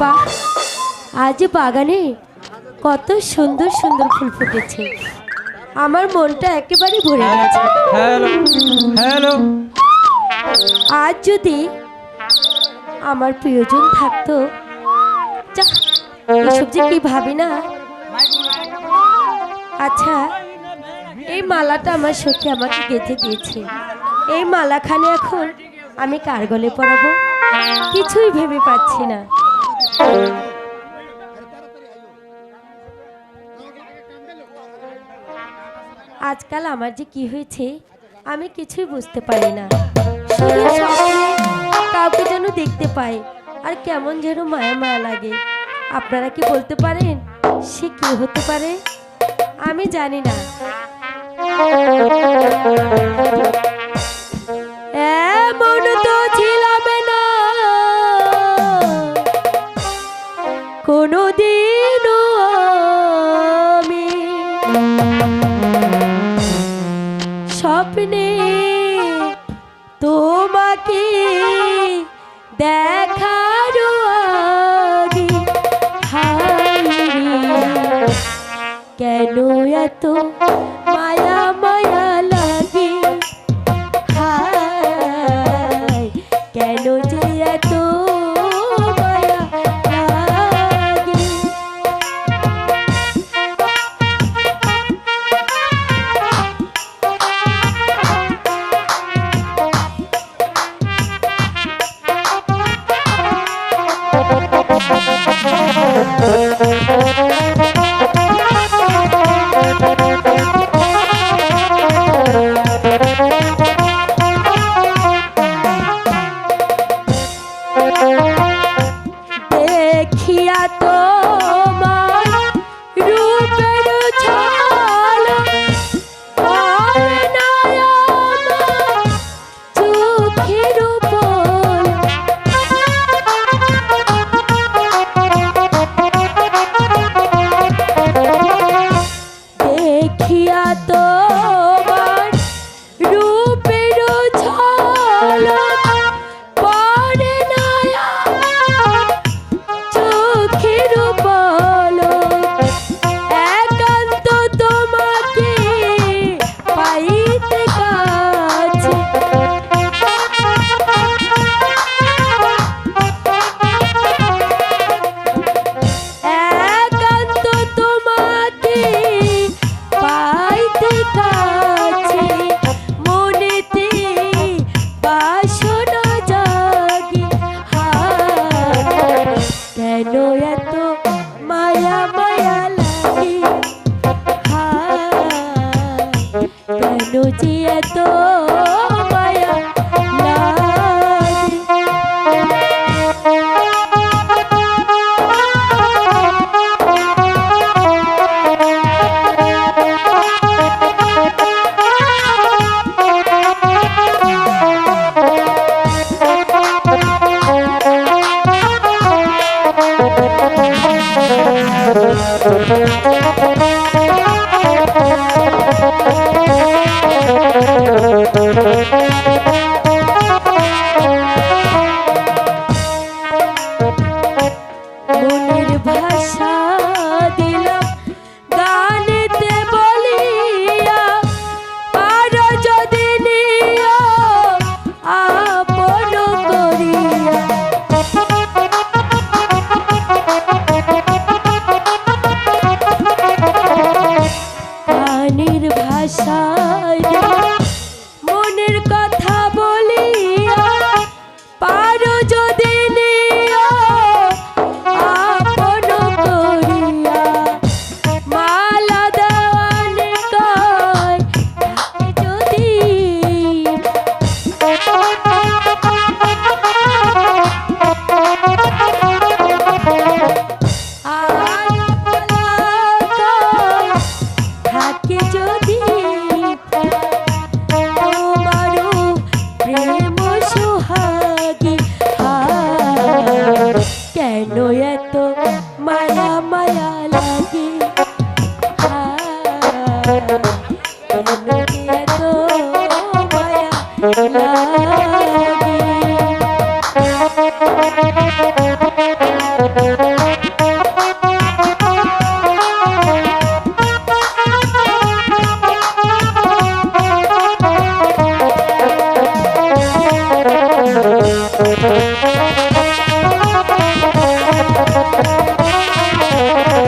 বাহ আজ বাগানে কত সুন্দর সুন্দর ফুল ফুটেছে। আমার মনটা একেবারে ভরে গেছে। আজ যদি আমার প্রিয়জন থাকতো যা এসব যে কি ভাবি না? আচ্ছা এই মালাটা আমার সখী আমাকে গেঁথে দিয়েছে। এই মালাখানে এখন আমি কার গলে পরাবো কিছুই ভেবে পাচ্ছি না। আজকাল আমার যে কি হয়েছে, আমি কিছুই বুঝতে পারি না। কাউকে যেন দেখতে পাই, আর কেমন যেন মায়া মায়া লাগে। আপনারা কি বলতে পারেন, সে কি হতে পারে? আমি জানি না। স্বপ্নে তোমাকে দেখার আগে কেন এত মায়া মনের কথা বলিয়া পারো যদি নিও আপন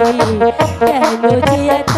কেন যে এত